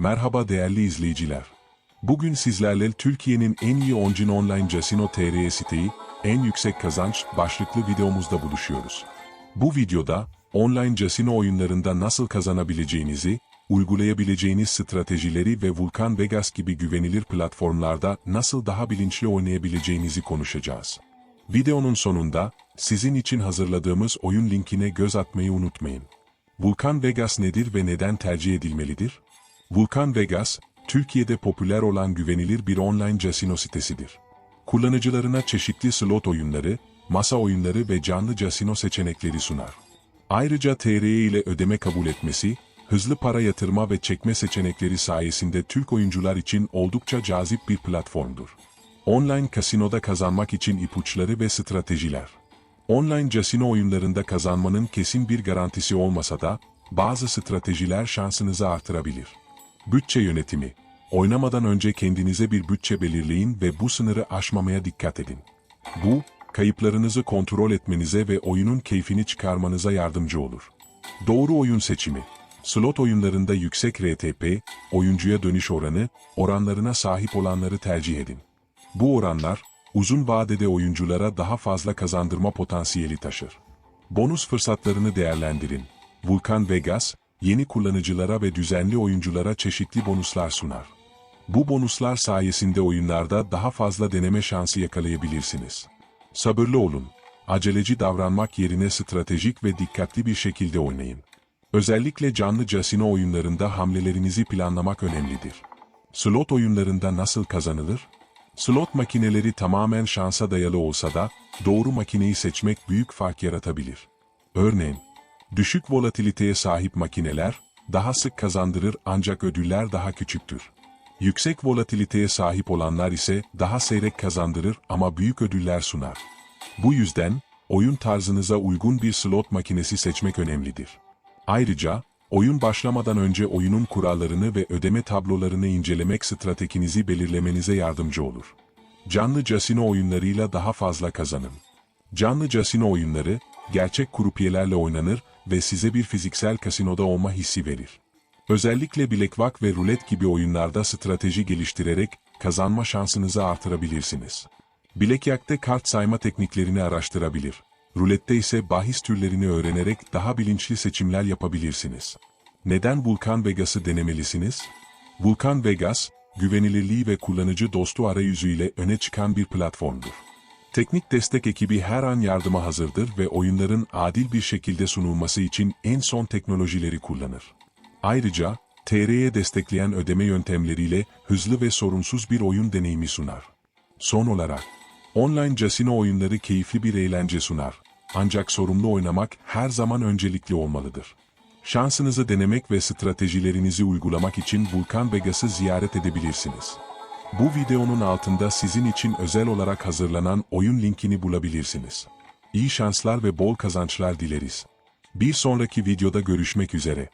Merhaba değerli izleyiciler. Bugün sizlerle Türkiye'nin en iyi oncin online casino TR siteyi, en yüksek kazanç başlıklı videomuzda buluşuyoruz. Bu videoda, online casino oyunlarında nasıl kazanabileceğinizi, uygulayabileceğiniz stratejileri ve Vulkan Vegas gibi güvenilir platformlarda nasıl daha bilinçli oynayabileceğinizi konuşacağız. Videonun sonunda, sizin için hazırladığımız oyun linkine göz atmayı unutmayın. Vulkan Vegas nedir ve neden tercih edilmelidir? Vulkan Vegas, Türkiye'de popüler olan güvenilir bir online casino sitesidir. Kullanıcılarına çeşitli slot oyunları, masa oyunları ve canlı casino seçenekleri sunar. Ayrıca TRE ile ödeme kabul etmesi, hızlı para yatırma ve çekme seçenekleri sayesinde Türk oyuncular için oldukça cazip bir platformdur. Online kasinoda kazanmak için ipuçları ve stratejiler. Online casino oyunlarında kazanmanın kesin bir garantisi olmasa da, bazı stratejiler şansınızı artırabilir. Bütçe yönetimi. Oynamadan önce kendinize bir bütçe belirleyin ve bu sınırı aşmamaya dikkat edin. Bu, kayıplarınızı kontrol etmenize ve oyunun keyfini çıkarmanıza yardımcı olur. Doğru oyun seçimi. Slot oyunlarında yüksek RTP, oyuncuya dönüş oranı, oranlarına sahip olanları tercih edin. Bu oranlar, uzun vadede oyunculara daha fazla kazandırma potansiyeli taşır. Bonus fırsatlarını değerlendirin. Vulkan Vegas, yeni kullanıcılara ve düzenli oyunculara çeşitli bonuslar sunar. Bu bonuslar sayesinde oyunlarda daha fazla deneme şansı yakalayabilirsiniz. Sabırlı olun. Aceleci davranmak yerine stratejik ve dikkatli bir şekilde oynayın. Özellikle canlı casino oyunlarında hamlelerinizi planlamak önemlidir. Slot oyunlarında nasıl kazanılır? Slot makineleri tamamen şansa dayalı olsa da, doğru makineyi seçmek büyük fark yaratabilir. Örneğin, düşük volatiliteye sahip makineler, daha sık kazandırır ancak ödüller daha küçüktür. Yüksek volatiliteye sahip olanlar ise daha seyrek kazandırır ama büyük ödüller sunar. Bu yüzden, oyun tarzınıza uygun bir slot makinesi seçmek önemlidir. Ayrıca, oyun başlamadan önce oyunun kurallarını ve ödeme tablolarını incelemek stratejinizi belirlemenize yardımcı olur. Canlı casino oyunlarıyla daha fazla kazanın. Canlı casino oyunları, gerçek kurupiyelerle oynanır ve size bir fiziksel kasinoda olma hissi verir. Özellikle bilekvak ve rulet gibi oyunlarda strateji geliştirerek kazanma şansınızı artırabilirsiniz. Bilekyak'ta kart sayma tekniklerini araştırabilir. Rulette ise bahis türlerini öğrenerek daha bilinçli seçimler yapabilirsiniz. Neden Vulkan Vegas'ı denemelisiniz? Vulkan Vegas, güvenilirliği ve kullanıcı dostu arayüzüyle öne çıkan bir platformdur. Teknik destek ekibi her an yardıma hazırdır ve oyunların adil bir şekilde sunulması için en son teknolojileri kullanır. Ayrıca, TR'ye destekleyen ödeme yöntemleriyle hızlı ve sorunsuz bir oyun deneyimi sunar. Son olarak, online casino oyunları keyifli bir eğlence sunar. Ancak sorumlu oynamak her zaman öncelikli olmalıdır. Şansınızı denemek ve stratejilerinizi uygulamak için Vulkan Vegas'ı ziyaret edebilirsiniz. Bu videonun altında sizin için özel olarak hazırlanan oyun linkini bulabilirsiniz. İyi şanslar ve bol kazançlar dileriz. Bir sonraki videoda görüşmek üzere.